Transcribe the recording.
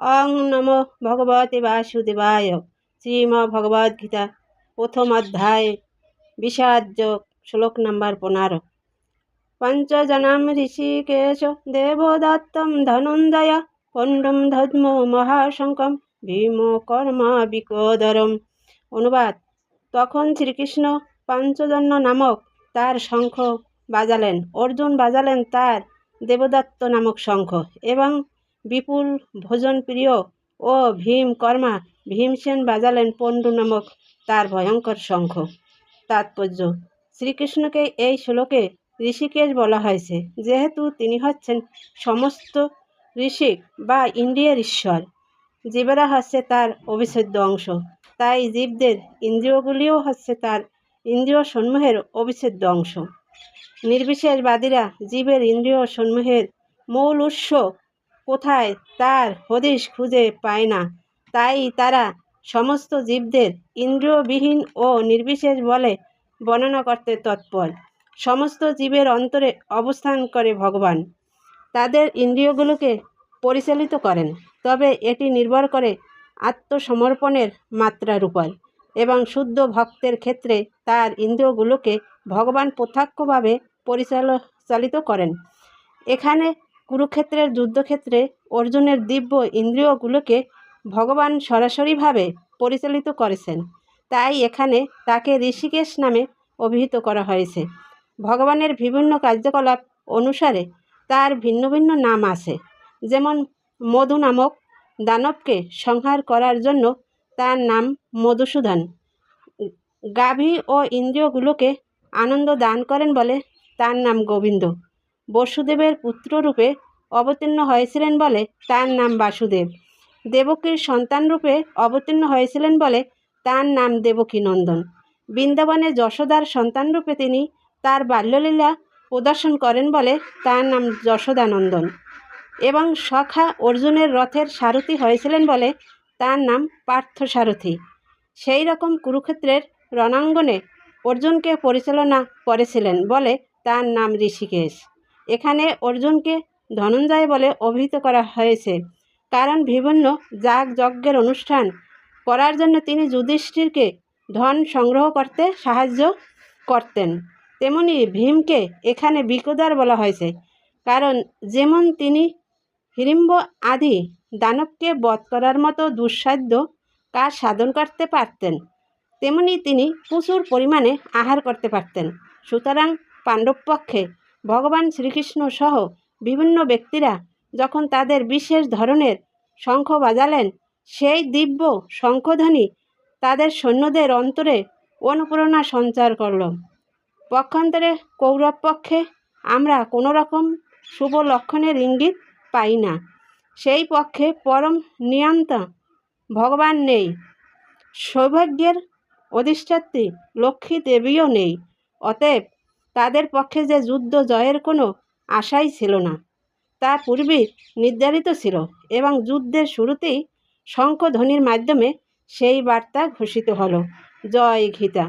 অং নম ভগবতে বাসুদেবায়। শ্রীম ভগবদ্গীতা প্রথম অধ্যায় বিষাদযোগ শ্লোক নম্বর পনেরো। পঞ্চজনাম ঋষিকেশ দেবদত্তম ধনঞ্জয় পণ্ডম ধর্ম মহাশঙ্কম ভীম কর্ম বিকোদরম। অনুবাদ, তখন শ্রীকৃষ্ণ পঞ্চজন্য নামক তার শঙ্খ বাজালেন। অর্জুন বাজালেন তার দেবদত্ত নামক শঙ্খ এবং বিপুল ভোজনপ্রিয় ও ভীম কর্মা ভীমসেন বাজালেন পণ্ডু নামক তার ভয়ঙ্কর শঙ্খ। তাৎপর্য, শ্রীকৃষ্ণকে এই শ্লোকে ঋষিকেশ বলা হয়েছে, যেহেতু তিনি হচ্ছেন সমস্ত ঋষিক বা ইন্দ্রিয়ের ঈশ্বর। জীবেরা হচ্ছে তার অবিচ্ছেদ্য অংশ, তাই জীবদের ইন্দ্রিয়গুলিও হচ্ছে তার ইন্দ্রিয় সমূহের অবিচ্ছেদ্য অংশ। নির্বিশেষবাদীরা জীবের ইন্দ্রিয় সমূহের মূল উৎস কোথায় তার হদিশ খুঁজে পায় না। তাই তারা সমস্ত জীবদের ইন্দ্রিয়বিহীন ও নির্বিশেষ বলে বর্ণনা করতে তৎপর। সমস্ত জীবের অন্তরে অবস্থান করে ভগবান। তাদের ইন্দ্রিয়গুলোকে পরিচালিত করেন, তবে এটি নির্ভর করে আত্মসমর্পণের মাত্রার উপর এবং শুদ্ধ ভক্তের ক্ষেত্রে তার ইন্দ্রিয়গুলোকে ভগবান প্রত্যক্ষভাবে পরিচালিত করেন। এখানে কুরুক্ষেত্রের যুদ্ধক্ষেত্রে অর্জুনের দিব্য ইন্দ্রিয়গুলোকে ভগবান সরাসরিভাবে পরিচালিত করেছেন। তাই এখানে তাকে ঋষিকেশ নামে অভিহিত করা হয়েছে। ভগবানের বিভিন্ন কার্যকলাপ অনুসারে তার ভিন্ন ভিন্ন নাম আছে। যেমন মধু নামক দানবকে সংহার করার জন্য তার নাম মধুসূদন। গাভী ও ইন্দ্রিয়গুলোকে আনন্দ দান করেন বলে তার নাম গোবিন্দ। বসুদেবের পুত্ররূপে অবতীর্ণ হয়েছিলেন বলে তার নাম বাসুদেব। দেবকীর সন্তানরূপে অবতীর্ণ হয়েছিলেন বলে তার নাম দেবকী নন্দন। বৃন্দাবনে যশোদার সন্তানরূপে তিনি তার বাল্যলীলা প্রদর্শন করেন বলে তার নাম যশোদানন্দন এবং সখা অর্জুনের রথের সারথি হয়েছিলেন বলে তার নাম পার্থ সারথি। সেই রকম কুরুক্ষেত্রের রণাঙ্গনে অর্জুনকে পরিচালনা করেছিলেন বলে তার নাম ঋষিকেশ। এখানে অর্জুনকে ধনঞ্জয় বলে অভিহিত করা হয়েছে। কারণ বিভিন্ন যাগ যজ্ঞের অনুষ্ঠান করার জন্য তিনি যুধিষ্ঠিরকে ধন সংগ্রহ করতে সাহায্য করতেন। তেমনি ভীমকে এখানে বিকোদার বলা হয়েছে। কারণ যেমন তিনি হিড়িম্ব আদি দানবকে বধ করার মতো দুঃসাধ্য কাজ সাধন করতে পারতেন, তেমনি তিনি প্রচুর পরিমাণে আহার করতে পারতেন। সুতরাং পাণ্ডব পক্ষে ভগবান শ্রীকৃষ্ণ সহ বিভিন্ন ব্যক্তিরা যখন তাদের বিশেষ ধরনের শঙ্খ বাজালেন, সেই দিব্য শঙ্খধ্বনি তাদের সৈন্যদের অন্তরে অনুপ্রেরণা সঞ্চার করল। পক্ষান্তরে কৌরব পক্ষে আমরা কোনো রকম শুভ লক্ষণের ইঙ্গিত পাই না। সেই পক্ষে পরম নিয়ন্ত ভগবান নেই। সৌভাগ্যের অধিষ্ঠাত্রী লক্ষ্মী দেবীও নেই। অতএব তাদের পক্ষে যে যুদ্ধ জয়ের কোনো আশাই ছিল না। তা পূর্বে নির্ধারিত ছিল এবং যুদ্ধের শুরুতেই শঙ্খধ্বনির মাধ্যমে সেই বার্তা ঘোষিত হলো, জয় গীতা